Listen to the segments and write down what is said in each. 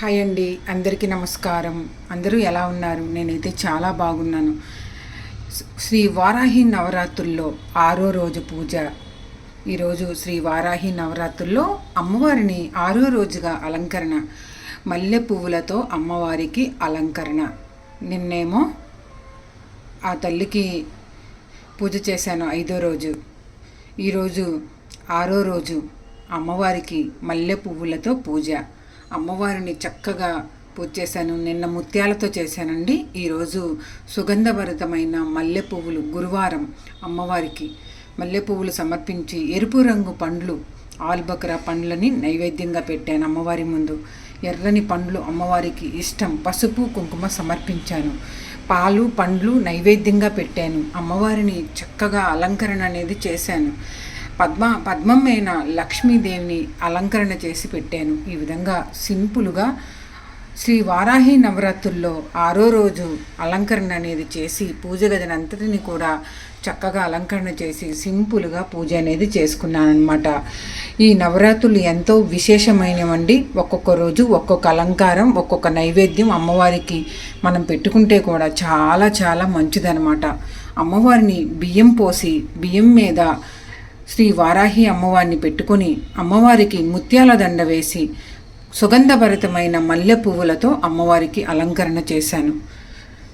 Hi అండి అందరికీ నమస్కారం. అందరూ ఎలా ఉన్నారు? నేనైతే చాలా బాగున్నాను. శ్రీ వారాహి నవరాత్రుల్లో ఆరో రోజు పూజ. ఈరోజు శ్రీ వారాహి నవరాత్రుల్లో అమ్మవారిని ఆరో రోజుగా అలంకరణ. మల్లె పువ్వులతో అమ్మవారికి అలంకరణ. నిన్నేమో ఆ తల్లికి పూజ చేశాను ఐదో రోజు. ఈరోజు ఆరో రోజు అమ్మవారికి మల్లె పువ్వులతో పూజ. అమ్మవారిని చక్కగా పూజ చేశాను నిన్న ముత్యాలతో చేశానండి. ఈరోజు సుగంధభరితమైన మల్లె పువ్వులు గురువారం అమ్మవారికి. మల్లె పువ్వులు సమర్పించి ఎరుపు రంగు పండ్లు ఆల్బకరా పండ్లని నైవేద్యంగా పెట్టాను అమ్మవారి ముందు. ఎర్రని పండ్లు అమ్మవారికి ఇష్టం పసుపు కుంకుమ సమర్పించాను. పాలు పండ్లు నైవేద్యంగా పెట్టాను. అమ్మవారిని చక్కగా అలంకరణ అనేది చేశాను. పద్మ పద్మమైన లక్ష్మీదేవిని అలంకరణ చేసి పెట్టాను. ఈ విధంగా సింపుల్గా శ్రీ వారాహి నవరాత్రుల్లో ఆరో రోజు అలంకరణ అనేది చేసి పూజ గదినంతటిని కూడా చక్కగా అలంకరణ చేసి సింపుల్గా పూజ అనేది చేసుకున్నాను అనమాట ఈ నవరాత్రులు ఎంతో విశేషమైనవండి. ఒక్కొక్క రోజు ఒక్కొక్క అలంకారం ఒక్కొక్క నైవేద్యం అమ్మవారికి మనం పెట్టుకుంటే కూడా చాలా చాలా మంచిదనమాట అమ్మవారిని బియ్యం పోసి బియ్యం మీద శ్రీ వారాహి అమ్మవారిని పెట్టుకొని అమ్మవారికి ముత్యాల దండ వేసి సుగంధభరితమైన మల్లె పువ్వులతో అమ్మవారికి అలంకరణ చేశాను.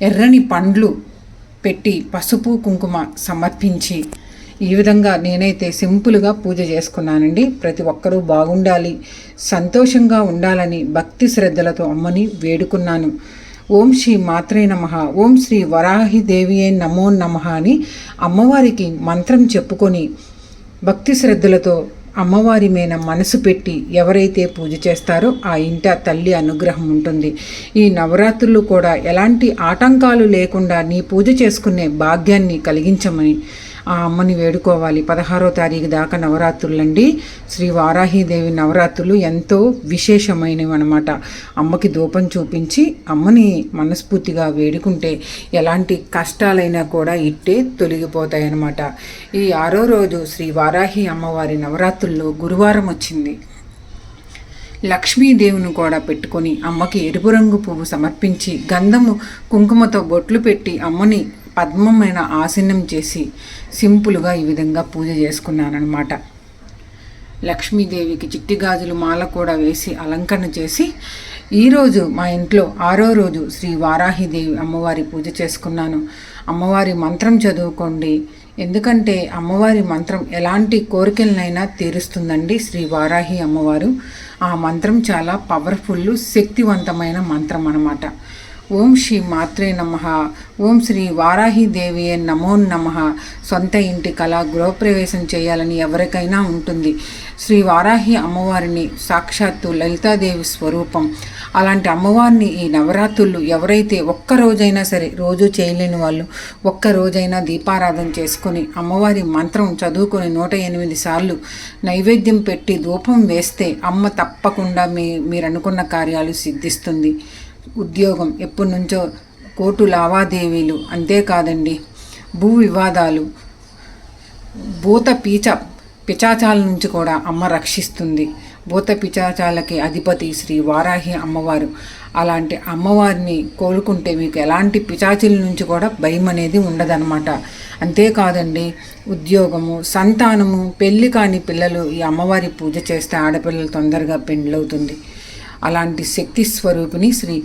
ఎర్రని పండ్లు పెట్టి పసుపు కుంకుమ సమర్పించి ఈ విధంగా నేనైతే సింపుల్గా పూజ చేసుకున్నానండి. ప్రతి ఒక్కరూ బాగుండాలి సంతోషంగా ఉండాలని భక్తి శ్రద్ధలతో అమ్మని వేడుకున్నాను. ఓం శ్రీ మాత్రే నమ ఓం శ్రీ వరాహి దేవియే నమో నమ అని అమ్మవారికి మంత్రం చెప్పుకొని భక్తి శ్రద్ధలతో అమ్మవారి మీద మనసు పెట్టి ఎవరైతే పూజ చేస్తారో ఆ ఇంట తల్లి అనుగ్రహం ఉంటుంది. ఈ నవరాత్రులు కూడా ఎలాంటి ఆటంకాలు లేకుండా నీ పూజ చేసుకునే భాగ్యాన్ని కలిగించమని ఆ అమ్మని వేడుకోవాలి. పదహారో తారీఖు దాకా నవరాత్రులండి. శ్రీ వారాహీదేవి నవరాత్రులు ఎంతో విశేషమైనవి అనమాట అమ్మకి దూపం చూపించి అమ్మని మనస్ఫూర్తిగా వేడుకుంటే ఎలాంటి కష్టాలైనా కూడా ఇట్టే తొలగిపోతాయి అన్నమాట ఈ ఆరో రోజు శ్రీ వారాహి అమ్మవారి నవరాత్రుల్లో గురువారం వచ్చింది. లక్ష్మీదేవిని కూడా పెట్టుకొని అమ్మకి ఎరుపు రంగు పువ్వు సమర్పించి గంధము కుంకుమతో బొట్లు పెట్టి అమ్మని పద్మమైన ఆసనం చేసి సింపుల్గా ఈ విధంగా పూజ చేసుకున్నానమాట లక్ష్మీదేవికి చిట్టి గాజులు మాల కూడా వేసి అలంకరణ చేసి ఈరోజు మా ఇంట్లో ఆరో రోజు శ్రీ వారాహిదేవి అమ్మవారి పూజ చేసుకున్నాను. అమ్మవారి మంత్రం చదువుకోండి. ఎందుకంటే అమ్మవారి మంత్రం ఎలాంటి కోరికలనైనా తీరుస్తుందండి శ్రీ వారాహి అమ్మవారు. ఆ మంత్రం చాలా పవర్ఫుల్ శక్తివంతమైన మంత్రం అన్నమాట. ఓం శ్రీ మాత్రే నమ. ఓం శ్రీ వారాహిదేవి నమో నమ. సొంత ఇంటి కళ గృహప్రవేశం చేయాలని ఎవరికైనా ఉంటుంది. శ్రీ వారాహి అమ్మవారిని సాక్షాత్తు లలితాదేవి స్వరూపం. అలాంటి అమ్మవారిని ఈ నవరాత్రులు ఎవరైతే ఒక్క రోజైనా సరే రోజు చేయలేని వాళ్ళు ఒక్కరోజైనా దీపారాధన చేసుకొని అమ్మవారి మంత్రం చదువుకొని నూట ఎనిమిది సార్లు నైవేద్యం పెట్టి ధూపం వేస్తే అమ్మ తప్పకుండా మీ మీరు అనుకున్న కార్యాలు సిద్ధిస్తుంది. ఉద్యోగం ఎప్పటి నుంచో కోర్టు లావాదేవీలు అంతేకాదండి భూ వివాదాలు భూత పీచ పిచాచాల నుంచి కూడా అమ్మ రక్షిస్తుంది. భూత పిచాచాలకి అధిపతి శ్రీ వారాహి అమ్మవారు. అలాంటి అమ్మవారిని కోలుకుంటే మీకు ఎలాంటి పిచాచిల నుంచి కూడా భయం అనేది ఉండదన్నమాట. అంతేకాదండి ఉద్యోగము సంతానము పెళ్ళి కాని పిల్లలు ఈ అమ్మవారి పూజ చేస్తే ఆడపిల్లలు తొందరగా పెండ్లవుతుంది. అలాంటి శక్తి స్వరూపిణి శ్రీ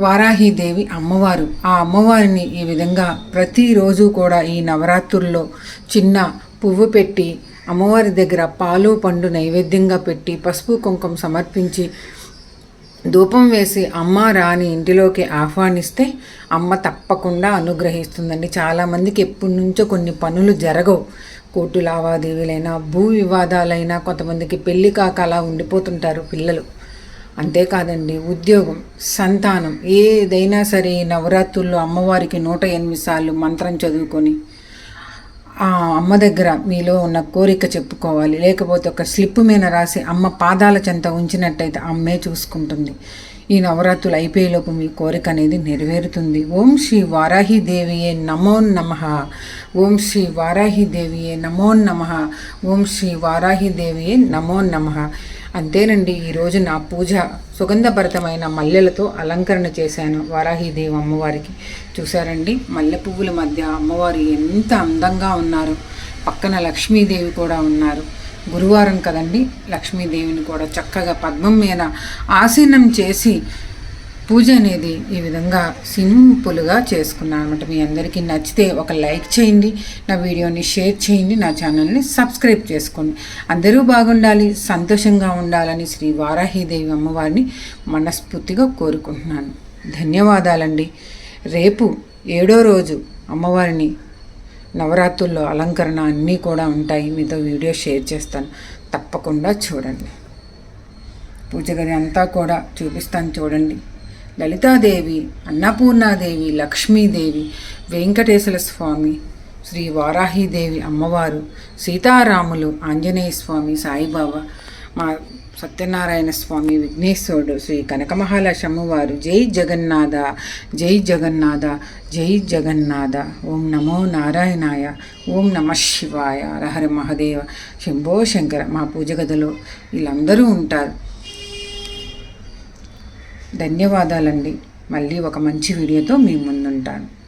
వారాహీదేవి అమ్మవారు. ఆ అమ్మవారిని ఈ విధంగా ప్రతిరోజు కూడా ఈ నవరాత్రుల్లో చిన్న పువ్వు పెట్టి అమ్మవారి దగ్గర పాలు పండు నైవేద్యంగా పెట్టి పసుపు కుంకుమ సమర్పించి ధూపం వేసి అమ్మ రాని ఇంటిలోకి ఆహ్వానిస్తే అమ్మ తప్పకుండా అనుగ్రహిస్తుందండి. చాలామందికి ఎప్పటి నుంచో కొన్ని పనులు జరగవు. కోర్టు లావాదేవీలైనా భూ వివాదాలైనా కొంతమందికి పెళ్ళి కాక అలా ఉండిపోతుంటారు పిల్లలు. అంతేకాదండి ఉద్యోగం సంతానం ఏదైనా సరే నవరాత్రుల్లో అమ్మవారికి నూట ఎనిమిది సార్లు మంత్రం చదువుకొని ఆ అమ్మ దగ్గర మీలో ఉన్న కోరిక చెప్పుకోవాలి. లేకపోతే ఒక స్లిప్ మీద రాసి అమ్మ పాదాల చెంత ఉంచినట్టయితే అమ్మే చూసుకుంటుంది. ఈ నవరాత్రులు అయిపోయేలోపు మీ కోరిక అనేది నెరవేరుతుంది. ఓం శ్రీ వారాహి దేవియే నమో నమ. ఓం శ్రీ వారాహి దేవియే నమో నమ. ఓం శ్రీ వారాహి దేవియే నమో నమ. అంతేనండి ఈరోజు నా పూజ సుగంధభరితమైన మల్లెలతో అలంకరణ చేశాను వారాహిదేవి అమ్మవారికి. చూసారండి మల్లె పువ్వుల మధ్య అమ్మవారు ఎంత అందంగా ఉన్నారు. పక్కన లక్ష్మీదేవి కూడా ఉన్నారు. గురువారం కదండి లక్ష్మీదేవిని కూడా చక్కగా పద్మం మీద ఆసీనం చేసి పూజ అనేది ఈ విధంగా సింపుల్గా చేసుకున్నాను అనమాట మీ అందరికీ నచ్చితే ఒక లైక్ చేయండి నా వీడియోని షేర్ చేయండి నా ఛానల్ని సబ్స్క్రైబ్ చేసుకోండి. అందరూ బాగుండాలి సంతోషంగా ఉండాలని శ్రీ వారాహీదేవి అమ్మవారిని మనస్ఫూర్తిగా కోరుకుంటున్నాను. ధన్యవాదాలండి. రేపు ఏడో రోజు అమ్మవారిని నవరాత్రుల్లో అలంకరణ అన్నీ కూడా ఉంటాయి. మీతో వీడియో షేర్ చేస్తాను. తప్పకుండా చూడండి. పూజ గది అంతా కూడా చూపిస్తాను చూడండి. లలితాదేవి అన్నపూర్ణాదేవి లక్ష్మీదేవి వెంకటేశ్వర స్వామి శ్రీ వారాహీదేవి అమ్మవారు సీతారాములు ఆంజనేయ స్వామి సాయిబాబా మా సత్యనారాయణ స్వామి విఘ్నేశ్వరుడు శ్రీ కనకమహాలక్ష్మి అమ్మవారు జై జగన్నాథ జై జగన్నాథ జై జగన్నాథ ఓం నమో నారాయణాయ ఓం నమ శివాయ హరహర మహదేవ శంభో శంకర మా పూజ గదిలో వీళ్ళందరూ ఉంటారు. ధన్యవాదాలండి. మళ్ళీ ఒక మంచి వీడియోతో మీ ముందుంటాను.